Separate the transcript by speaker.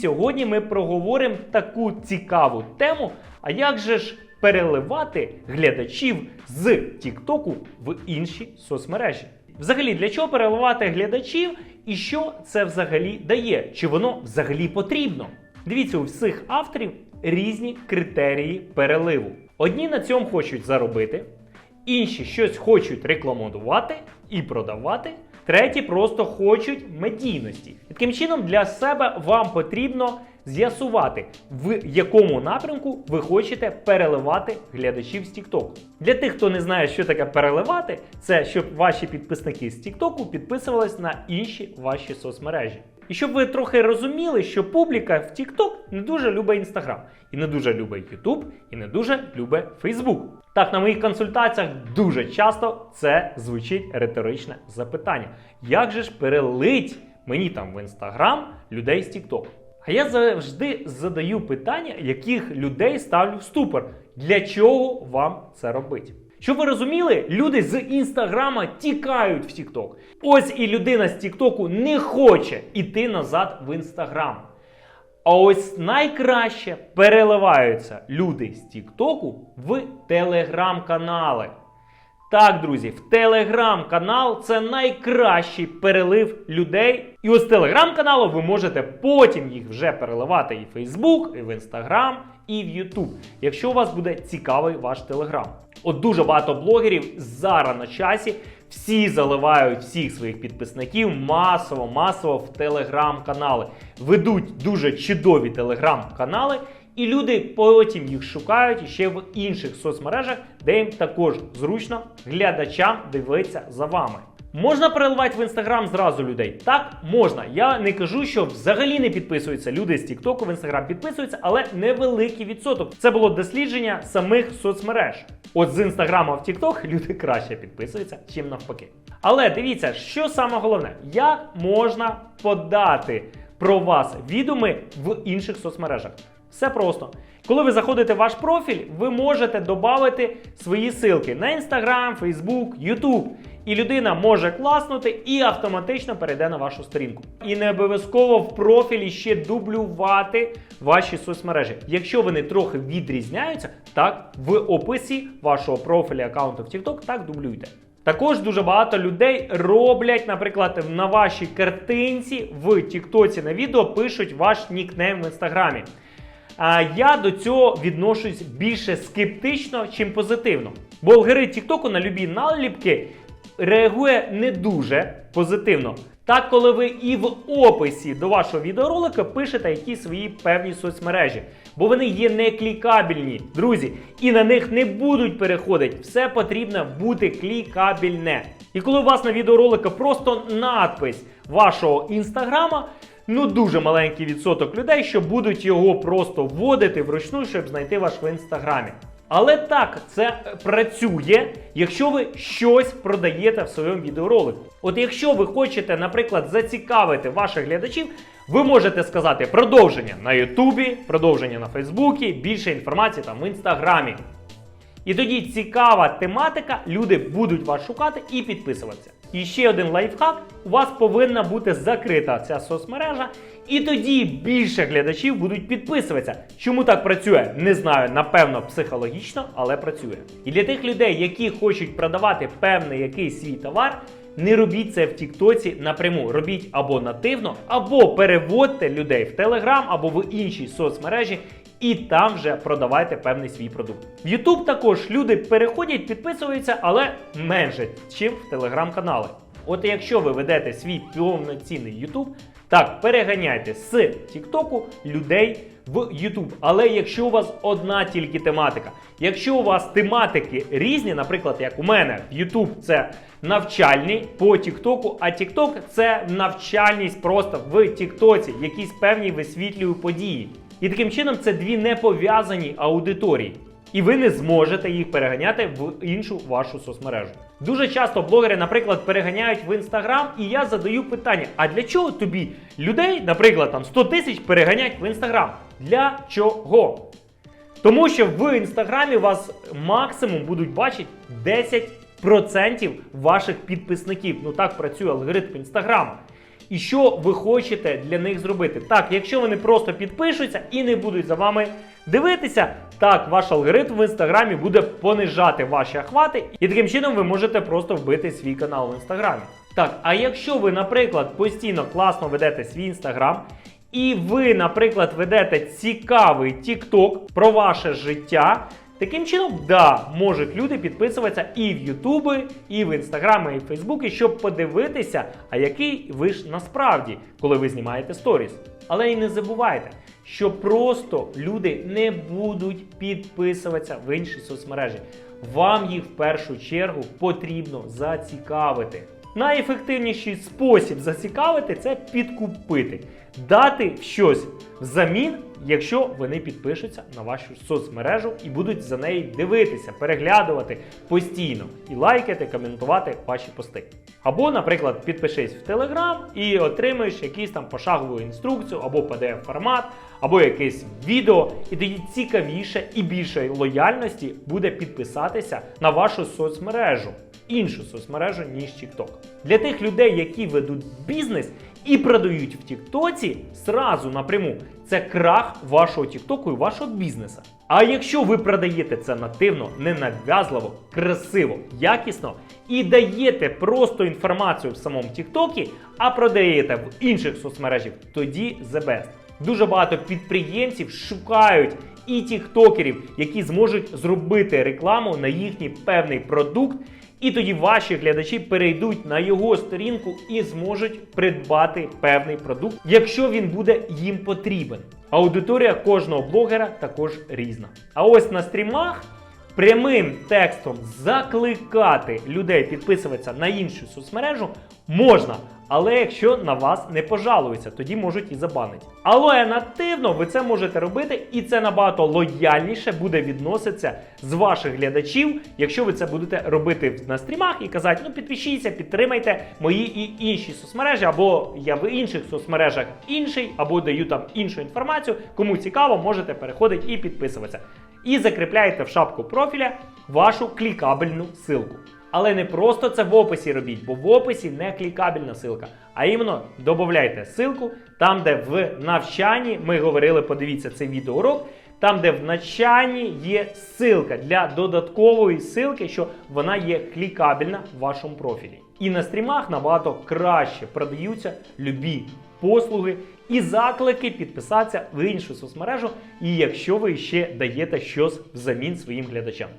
Speaker 1: сьогодні ми проговоримо таку цікаву тему. А як же ж переливати глядачів з Тіктоку в інші соцмережі? Взагалі, для чого переливати глядачів і що це взагалі дає? Чи воно взагалі потрібно? Дивіться, у всіх авторів різні критерії переливу. Одні на цьому хочуть заробити, інші щось хочуть рекламувати і продавати. Треті просто хочуть медійності. Таким чином, для себе вам потрібно з'ясувати, в якому напрямку ви хочете переливати глядачів з TikTok. Для тих, хто не знає, що таке переливати, це щоб ваші підписники з TikTok підписувались на інші ваші соцмережі. І щоб ви трохи розуміли, що публіка в TikTok не дуже любить Instagram, і не дуже любить YouTube, і не дуже любить Facebook. Так, на моїх консультаціях дуже часто це звучить риторичне запитання: як же ж перелить мені там в Instagram людей з TikTok? А я завжди задаю питання, яких людей ставлю в ступор. Для чого вам це робити? Щоб ви розуміли, люди з інстаграма тікають в TikTok. Ось і людина з Тіктоку не хоче іти назад в інстаграм. А ось найкраще переливаються люди з Тіктоку в телеграм-канали. Так, друзі, в телеграм-канал це найкращий перелив людей. І ось з телеграм-каналу ви можете потім їх вже переливати і в Фейсбук, і в Інстаграм, і в Ютуб, якщо у вас буде цікавий ваш телеграм. От дуже багато блогерів зараз на часі всі заливають всіх своїх підписників масово, масово в телеграм-канали. Ведуть дуже чудові телеграм-канали. І люди потім їх шукають ще в інших соцмережах, де їм також зручно глядачам дивитися за вами. Можна переливати в інстаграм зразу людей? Так, можна. Я не кажу, що взагалі не підписуються. Люди з Тіктоку в інстаграм підписуються, але невеликий відсоток. Це було дослідження самих соцмереж. От з інстаграма в Тікток люди краще підписуються, чим навпаки. Але дивіться, що саме головне, як можна подати про вас відоми в інших соцмережах. Все просто. Коли ви заходите в ваш профіль, ви можете додати свої ссылки на Instagram, Facebook, YouTube. І людина може класнути і автоматично перейде на вашу сторінку. І не обов'язково в профілі ще дублювати ваші соцмережі. Якщо вони трохи відрізняються, так в описі вашого профіля аккаунту в TikTok так дублюйте. Також дуже багато людей роблять, наприклад, на вашій картинці в Тіктоці на відео пишуть ваш нікнейм в інстаграмі. А я до цього відношусь більше скептично, чим позитивно. Бо алгоритм Тіктоку на любі наліпки реагує не дуже позитивно. Так, коли ви і в описі до вашого відеоролика пишете якісь свої певні соцмережі, бо вони є не клікабельні, друзі, і на них не будуть переходити. Все потрібно бути клікабельне. І коли у вас на відеоролика просто надпись вашого інстаграма, ну дуже маленький відсоток людей, що будуть його просто вводити вручну, щоб знайти вас в інстаграмі. Але так, це працює, якщо ви щось продаєте в своєму відеоролику. От якщо ви хочете, наприклад, зацікавити ваших глядачів, ви можете сказати продовження на Ютубі, продовження на Фейсбуці, більше інформації там в інстаграмі. І тоді цікава тематика, люди будуть вас шукати і підписуватися. І ще один лайфхак: у вас повинна бути закрита ця соцмережа, і тоді більше глядачів будуть підписуватися. Чому так працює? Не знаю, напевно, психологічно, але працює. І для тих людей, які хочуть продавати певний якийсь свій товар. Не робіть це в Тіктоці напряму. Робіть або нативно, або переводьте людей в Телеграм або в інші соцмережі, і там вже продавайте певний свій продукт. В YouTube також люди переходять, підписуються, але менше, чим в телеграм-канали. От якщо ви ведете свій повноцінний YouTube, так переганяйте з Тіктоку людей в YouTube. Але якщо у вас одна тільки тематика, якщо у вас тематики різні, наприклад, як у мене, YouTube це навчальний по Тіктоку, а Тікток це навчальність просто в Тіктоці, якісь певні висвітлюю події. І таким чином це дві не пов'язані аудиторії. І ви не зможете їх переганяти в іншу вашу соцмережу. Дуже часто блогери, наприклад, переганяють в інстаграм, і я задаю питання: а для чого тобі людей, наприклад, там 100 тисяч переганять в інстаграм? Для чого? Тому що в інстаграмі вас максимум будуть бачити 10% ваших підписників. Ну так працює алгоритм інстаграма. І що ви хочете для них зробити. Так, якщо вони просто підпишуться і не будуть за вами дивитися, так ваш алгоритм в інстаграмі буде понижати ваші охвати, і таким чином ви можете просто вбити свій канал в інстаграмі. Так, а якщо ви, наприклад, постійно класно ведете свій інстаграм, і ви, наприклад, ведете цікавий TikTok про ваше життя. Таким чином, да, можуть люди підписуватися і в Ютуби, і в Інстаграми, і в Фейсбуки, щоб подивитися, а який ви ж насправді, коли ви знімаєте сторіс. Але і не забувайте, що просто люди не будуть підписуватися в інші соцмережі. Вам їх в першу чергу потрібно зацікавити. Найефективніший спосіб зацікавити це підкупити, дати щось взамін, якщо вони підпишуться на вашу соцмережу і будуть за неї дивитися, переглядувати постійно і лайкати, коментувати ваші пости. Або, наприклад, підпишись в Telegram і отримаєш якийсь там пошагову інструкцію, або pdf формат, або якесь відео, і тоді цікавіше і більше лояльності буде підписатися на вашу соцмережу, іншу соцмережу, ніж TikTok. Для тих людей, які ведуть бізнес і продають в Тіктоці сразу напряму, це крах вашого Тіктоку і вашого бізнесу. А якщо ви продаєте це нативно, ненав'язливо, красиво, якісно і даєте просто інформацію в самому Тіктокі, а продаєте в інших соцмережах, тоді the best. Дуже багато підприємців шукають і тіктокерів, які зможуть зробити рекламу на їхній певний продукт. І тоді ваші глядачі перейдуть на його сторінку і зможуть придбати певний продукт, якщо він буде їм потрібен. Аудиторія кожного блогера також різна. А ось на стрімах прямим текстом закликати людей підписуватися на іншу соцмережу можна. Але якщо на вас не пожалуються, тоді можуть і забанити. Але нативно ви це можете робити, і це набагато лояльніше буде відноситися з ваших глядачів, якщо ви це будете робити на стрімах і казати, ну підпишіться, підтримайте мої і інші соцмережі, або я в інших соцмережах інший, або даю там іншу інформацію. Кому цікаво, можете переходити і підписуватися. І закріпляєте в шапку профіля вашу клікабельну ссылку. Але не просто це в описі робіть, бо в описі не клікабельна ссылка, а іменно додавайте ссылку там, де в навчанні ми говорили, подивіться цей відеоурок, там, де в навчанні є ссылка для додаткової ссылки, що вона є клікабельна в вашому профілі. І на стрімах набагато краще продаються любі послуги і заклики підписатися в іншу соцмережу, і якщо ви ще даєте щось взамін своїм глядачам.